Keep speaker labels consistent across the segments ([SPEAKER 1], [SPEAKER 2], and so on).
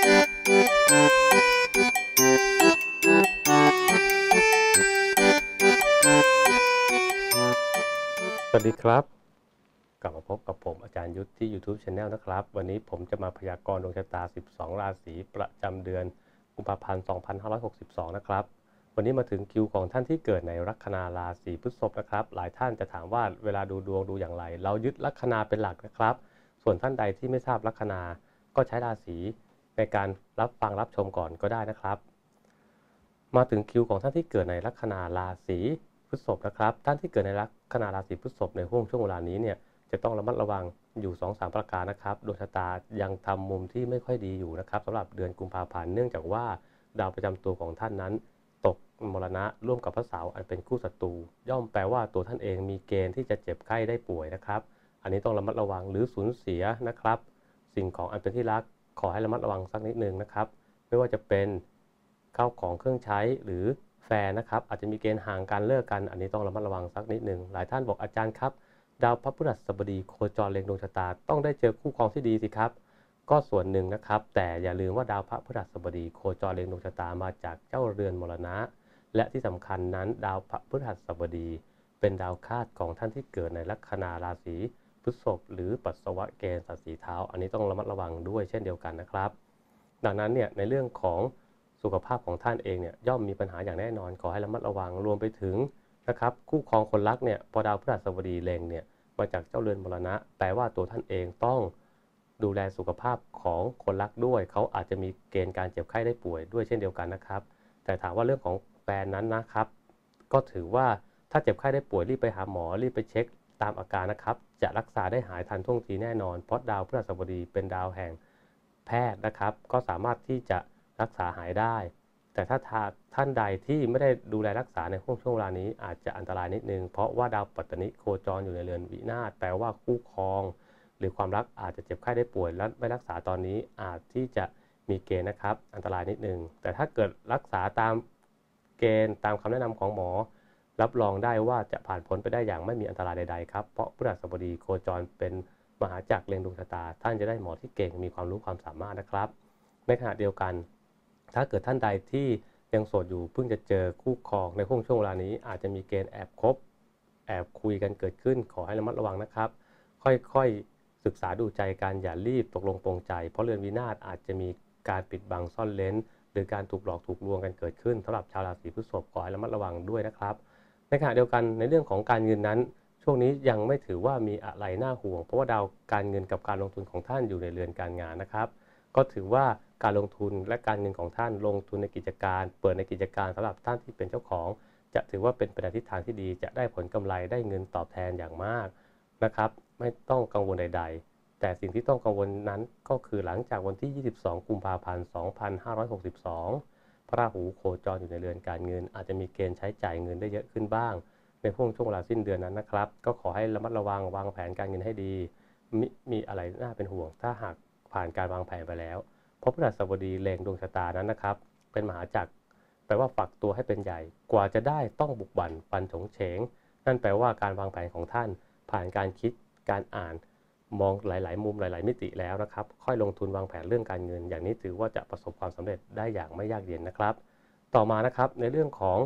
[SPEAKER 1] สวัสดีครับ กลับมาพบกับผมอาจารย์ยุทธที่ YouTube Channel นะครับ วันนี้ผมจะมาพยากรณ์ดวงชะตา 12 ราศีประจำเดือนกุมภาพันธ์ 2562 นะครับ วันนี้มาถึงคิวของท่านที่เกิดในลัคนาราศีพฤษภนะครับ หลายท่านจะถามว่าเวลาดูดวงดูอย่างไร เรายึดลัคนาเป็นหลักนะครับ ส่วนท่านใดที่ไม่ทราบลัคนาก็ใช้ราศี ในการรับฟังรับชมก่อนก็ได้นะครับ มาถึงคิวของท่านที่เกิดในลัคนาราศีพฤษภนะครับ ท่านที่เกิดในลัคนาราศีพฤษภในห่วงช่วงเวลานี้เนี่ยจะต้องระมัดระวังอยู่ 2-3 ประการนะครับดวงชะตายังทำมุมที่ไม่ค่อยดีอยู่นะครับสำหรับเดือนกุมภาพันธ์เนื่องจากว่าดาวประจำตัวของท่านนั้น ตกมรณะร่วมกับพระเสาร์อันเป็นคู่ศัตรูย่อมแปลว่าตัวท่านเองมีเกณฑ์ที่จะเจ็บไข้ได้ป่วยนะครับ อันนี้ต้องระมัดระวังหรือสูญเสียนะครับ สิ่งของอันเป็นที่รัก ขอให้ระมัดระวังสักนิดนึงนะครับ ไม่ว่าจะเป็นข้าวของเครื่องใช้หรือแฟนนะครับอาจจะมีเกณฑ์ห่างการเลิกกัน อันนี้ต้องระมัดระวังสักนิดนึงหลายท่านบอกอาจารย์ครับดาวพระพฤหัสบดีโคจรเล็งดวงชะตา ต้องได้เจอคู่ครองที่ดีสิครับ ก็ส่วนหนึ่งนะครับ แต่อย่าลืมว่าดาวพระพฤหัสบดีโคจรเล็งดวงชะตามาจากเจ้าเรือนมรณะ และที่สำคัญนั้น ดาวพระพฤหัสบดี เป็นดาวคาดของท่านที่เกิดในลัคนาราศี พฤษภหรือปัสสาวะเกณฑ์สัตว์สีเท้า อันนี้ต้องระมัดระวังด้วยเช่นเดียวกันนะครับ ดังนั้นเนี่ยในเรื่องของสุขภาพของท่านเองเนี่ยย่อมมีปัญหาอย่างแน่นอนขอให้ระมัดระวังรวมไปถึงนะครับคู่ครองคนรักเนี่ยพอดาวพฤหัสบดีเล็งเนี่ยมาจากเจ้าเรือนมรณะ แปลว่าตัวท่านเองต้องดูแลสุขภาพของคนรักด้วย เขาอาจจะมีเกณฑ์การเจ็บไข้ได้ป่วยด้วยเช่นเดียวกันนะครับ แต่ถามว่าเรื่องของแฟนนั้นนะครับ ก็ถือว่าถ้าเจ็บไข้ได้ป่วยรีบไปหาหมอรีบไปเช็ค ตามอาการนะครับ จะรักษาได้หายทันท่วงทีแน่นอน เพราะดาวพฤหัสบดีเป็นดาวแห่งแพทย์นะครับ ก็สามารถที่จะรักษาหายได้ แต่ถ้าท่านใดที่ไม่ได้ดูแลรักษาในช่วงช่วงเวลานี้อาจจะอันตรายนิดนึง เพราะว่าดาวปัตตนิโคจรอยู่ในเรือนวินาศแปลว่าคู่ครอง หรือความรักอาจจะเจ็บไข้ได้ป่วยและไม่รักษาตอนนี้อาจที่จะมีเกณฑ์นะครับ อันตรายนิดนึง แต่ถ้าเกิดรักษาตามเกณฑ์ตามคำแนะนำของหมอ รับรองได้ว่าจะผ่านพ้นไปได้อย่างไม่มีอันตรายใดๆครับ เพราะพฤหัสบดีโคจรเป็นมหาจักรเล็งดวงชะตา ท่านจะได้หมอที่เก่งมีความรู้ความสามารถนะครับ ในขณะเดียวกัน ถ้าเกิดท่านใดที่ยังโสดอยู่เพิ่งจะเจอคู่ครองในช่วงช่วงเวลานี้อาจจะมีเกณฑ์แอบคบ แอบคุยกันเกิดขึ้นขอให้ระมัดระวังนะครับ ค่อยๆศึกษาดูใจกันอย่ารีบตกลงปรงใจ เพราะเรือนวินาศอาจจะมีการปิดบังซ่อนเลนหรือการถูกหลอกถูกลวงกันเกิดขึ้นสำหรับชาวราศีพฤษภขอให้ระมัดระวังด้วยนะครับ ในขณะเดียวกันในเรื่องของการเงินนั้น ช่วงนี้ยังไม่ถือว่ามีอะไรน่าห่วง เพราะว่าดาวการเงินกับการลงทุนของท่านอยู่ในเรือนการงานนะครับ ก็ถือว่าการลงทุนและการเงินของท่านลงทุนในกิจการ เปิดในกิจการสำหรับท่านที่เป็นเจ้าของ จะถือว่าเป็นไปในทิศทางที่ดี จะได้ผลกำไรได้เงินตอบแทนอย่างมากนะครับไม่ต้องกังวลใด ๆ แต่สิ่งที่ต้องกังวลนั้นก็คือหลังจากวันที่ 22 กุมภาพันธ์ 2562 พระราหูโคจรอยู่ในเรือนการเงิน อาจจะมีเกณฑ์ใช้จ่ายเงินได้เยอะขึ้นบ้าง ในช่วงช่วงเวลาสิ้นเดือนนั้นนะครับ ก็ขอให้ระมัดระวังวางแผนการเงินให้ดีมมีอะไรน่าเป็นห่วง ถ้าหากผ่านการวางแผนไปแล้วเพราะพฤหัสบดีเลงดวงชะตานั้นนะครับ เป็นมหาจักรแปลว่าฝักตัวให้เป็นใหญ่ กว่าจะได้ต้องบุกบั่นฟันฉงเฉง นั่นแปลว่าการวางแผนของท่าน ผ่านการคิดการอ่าน มองหลาย ๆ มุมหลาย ๆ มิติแล้วนะครับ ค่อยลงทุนวางแผนเรื่องการเงิน อย่างนี้ถือว่าจะประสบความสำเร็จได้อย่างไม่ยากเย็นนะครับ ต่อมานะครับในเรื่องของ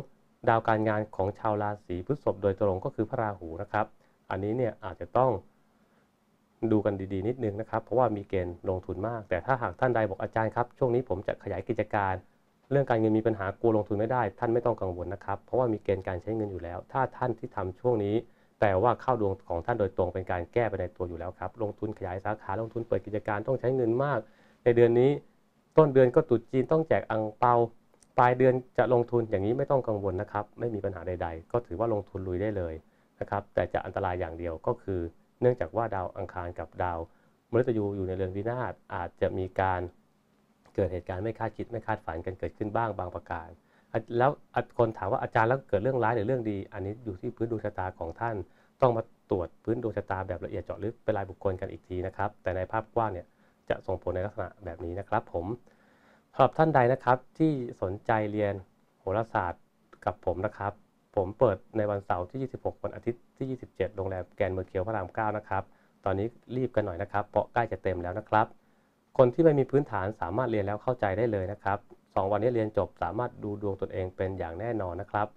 [SPEAKER 1] ดาวการงานของชาวราศีพฤษภโดยตรงก็คือพระราหูนะครับ อันนี้เนี่ยอาจจะต้องดูกันดี ๆ นิดนึงนะครับ เพราะว่ามีเกณฑ์ลงทุนมาก แต่ถ้าหากท่านใดบอกอาจารย์ครับช่วงนี้ผมจะขยายกิจการ เรื่องการเงินมีปัญหากลัวลงทุนไม่ได้ ท่านไม่ต้องกังวลนะครับ เพราะว่ามีเกณฑ์การใช้เงินอยู่แล้ว ถ้าท่านที่ทำช่วงนี้ แต่ว่าเข้าดวงของท่านโดยตรงเป็นการแก้ไปในตัวอยู่แล้วครับ ลงทุนขยายสาขาลงทุนเปิดกิจการต้องใช้เงินมาก ในเดือนนี้ต้นเดือนก็ตรุษจีนต้องแจกอังเปาปลายเดือนจะลงทุนอย่างนี้ไม่ต้องกังวลนะครับ ไม่มีปัญหาใด ๆ ก็ถือว่าลงทุนลุยได้เลยนะครับ แต่จะอันตรายอย่างเดียวก็คือ เนื่องจากว่าดาวอังคารกับดาวมฤตยูอยู่ในเรือนวินาศอาจจะมีการเกิดเหตุการณ์ไม่คาดคิดไม่คาดฝันกันเกิดขึ้นบ้างบางประการ แล้วคนถามว่าอาจารย์แล้วเกิดเรื่องร้ายหรือเรื่องดี อันนี้อยู่ที่พื้นดวงชะตาของท่าน ต้องมาตรวจพื้นดวงชะตาแบบละเอียดเจาะลึกเป็นรายบุคคลกันอีกทีนะครับ แต่ในภาพกว้างเนี่ยจะส่งผลในลักษณะแบบนี้นะครับ ผมสำหรับท่านใดนะครับที่สนใจเรียนโหราศาสตร์กับผมนะครับ ผมเปิดในวันเสาร์ที่ 26 วันอาทิตย์ที่ 27 โรงแรมแกนเมอร์เคียวพระราม 9 นะครับ ตอนนี้รีบกันหน่อยนะครับ เพราะใกล้จะเต็มแล้วนะครับ คนที่ไม่มีพื้นฐานสามารถเรียนแล้วเข้าใจได้เลยนะครับ สองวันนี้เรียนจบสามารถดูดวงตนเองเป็นอย่างแน่นอนนะครับ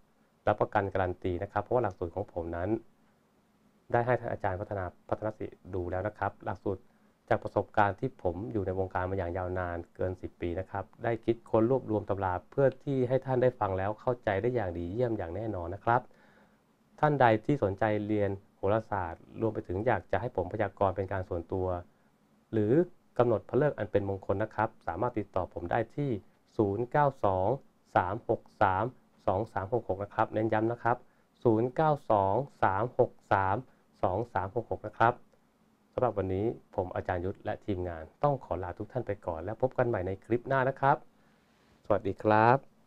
[SPEAKER 1] รับประกันการันตีนะครับ เพราะว่าหลักสูตรของผมนั้น ได้ให้ท่านอาจารย์พัฒนาพัฒนศิดูแล้วนะครับ หลักสูตรจากประสบการณ์ที่ผมอยู่ในวงการมาอย่างยาวนานเกิน 10 ปีนะครับ ได้คิดค้นรวบรวมตำราเพื่อที่ให้ท่านได้ฟังแล้วเข้าใจได้อย่างดีเยี่ยมอย่างแน่นอนนะครับ ท่านใดที่สนใจเรียนโหราศาสตร์ รวมไปถึงอยากจะให้ผมพยากรณ์เป็นการส่วนตัว หรือกำหนดพระเลิกษ์อันเป็นมงคลนะครับ สามารถติดต่อผมได้ที่ 0 363 2366 นะครับ เน้นย้ำนะครับ 092 363 2366 นะครับสำหรับวันนี้ผมอาจารย์ยุทธและทีมงานต้องขอลาทุกท่านไปก่อน แล้วพบกันใหม่ในคลิปหน้านะครับ สวัสดีครับ